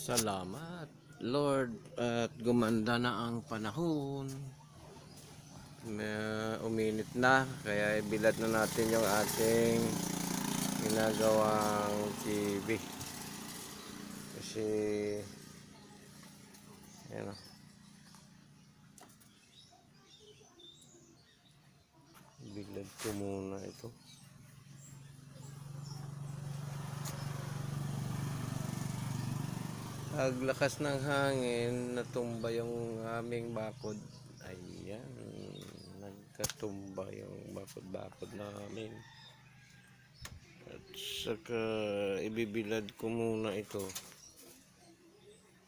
Salamat, Lord, at gumanda na ang panahon. Uminit na, kaya ibilad na natin yung ating ginagawang TV. Kasi, yan o. Bilad ko muna ito. Aglakas ng hangin, natumba yung aming bakod. Ayan, nagkatumba yung bakod-bakod namin. At saka ibibilad ko muna ito.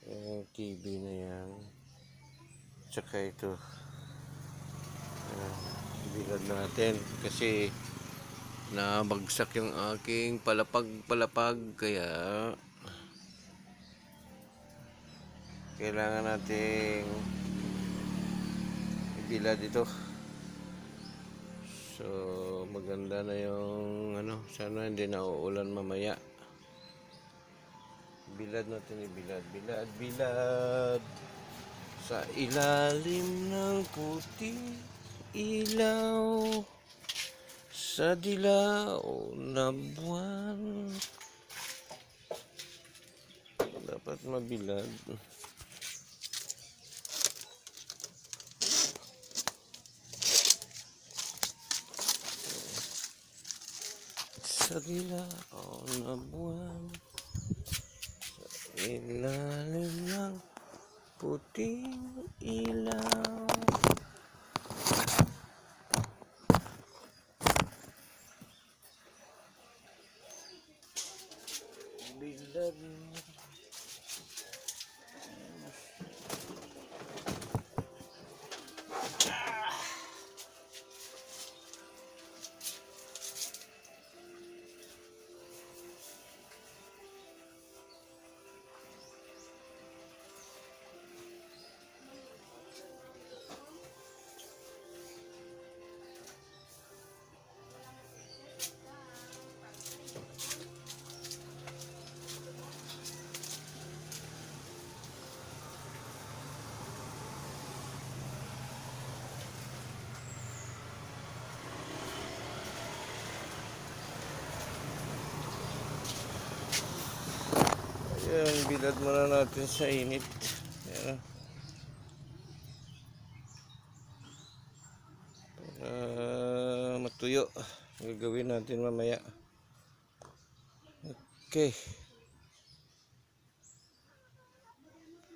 Yung TV na yan. Tsaka ito. Ayan, ibilad natin kasi nabagsak yung aking palapag-palapag kaya kailangan nating ibilad ito so maganda na yung ano sana hindi na uulan mamaya. Bilad natin ibilad bilad bilad. Sa ilalim ng puti ilaw. Sa dilaw na buwan. Dapat mabilad sa dilaw na buwan. Sa ilalim ng puting ilaw. Bilad Ayan, bilad muna natin sa init. Ayan. Para matuyo. Gagawin natin mamaya. Okay.